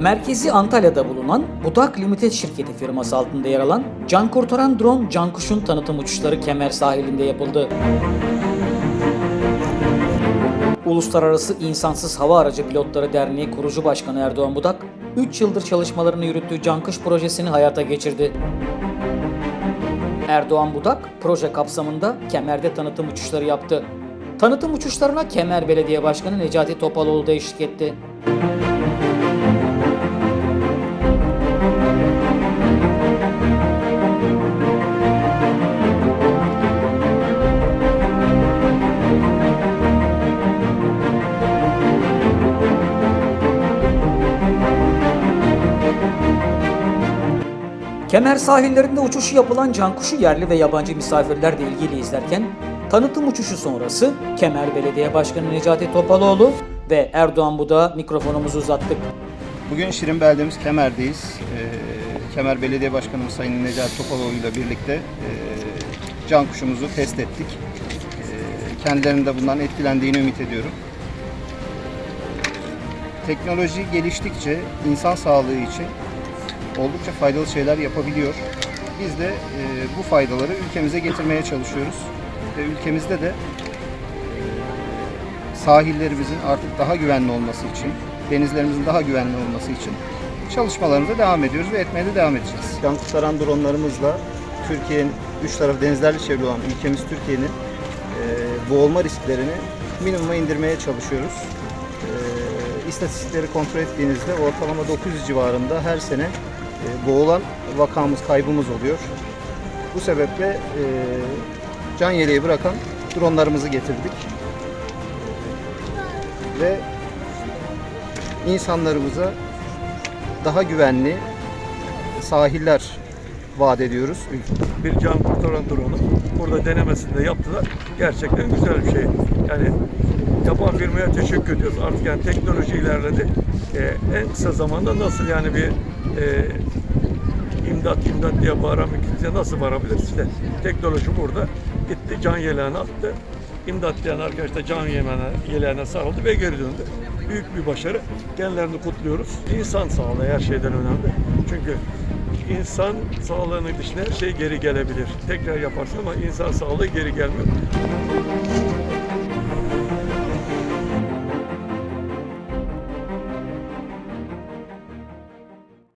Merkezi Antalya'da bulunan Budak Limited şirketi firması altında yer alan can kurtaran drone Cankuş'un tanıtım uçuşları Kemer sahilinde yapıldı. Uluslararası İnsansız Hava Aracı Pilotları Derneği kurucu başkanı Erdoğan Budak, 3 yıldır çalışmalarını yürüttüğü Cankuş projesini hayata geçirdi. Erdoğan Budak, proje kapsamında Kemer'de tanıtım uçuşları yaptı. Tanıtım uçuşlarına Kemer Belediye Başkanı Necati Topaloğlu da eşlik etti. Kemer sahillerinde uçuşu yapılan cankuşu yerli ve yabancı misafirler de ilgili izlerken tanıtım uçuşu sonrası Kemer Belediye Başkanı Necati Topaloğlu ve Erdoğan Budak'a mikrofonumuzu uzattık. Bugün Şirin beldemiz Kemer'deyiz. Ee, Kemer Belediye Başkanımız Sayın Necati Topaloğlu ile birlikte e, can kuşumuzu test ettik. Ee, kendilerinin de bundan etkilendiğini ümit ediyorum. Teknoloji geliştikçe insan sağlığı için oldukça faydalı şeyler yapabiliyor. Biz de e, bu faydaları ülkemize getirmeye çalışıyoruz. Ve ülkemizde de e, sahillerimizin artık daha güvenli olması için, denizlerimizin daha güvenli olması için çalışmalarımıza devam ediyoruz ve etmeye de devam edeceğiz. Can kurtaran dronlarımızla Türkiye'nin üç tarafı denizlerle çevrili olan ülkemiz Türkiye'nin e, boğulma risklerini minimuma indirmeye çalışıyoruz. E, istatistikleri kontrol ettiğinizde ortalama 900 civarında her sene boğulan vakamız, kaybımız oluyor. Bu sebeple e, can yeleği bırakan dronlarımızı getirdik. Ve insanlarımıza daha güvenli sahiller vaat ediyoruz. bir can kurtaran drone'u burada denemesini de yaptılar. Gerçekten güzel bir şey. Yani yapan firmaya teşekkür ediyoruz. Artık yani teknoloji ilerledi. Ee, en kısa zamanda nasıl yani bir e, imdat imdat diye bağıran bir kimseye nasıl varabiliriz işte. Teknoloji burada. Gitti can yeleğini attı. İmdat diyen arkadaş da can yemene, yeleğine sarıldı ve geri döndü. Büyük bir başarı. Kendilerini kutluyoruz. İnsan sağlığı her şeyden önemli. Çünkü insan sağlığının dışında her şey geri gelebilir. Tekrar yaparsın ama insan sağlığı geri gelmiyor.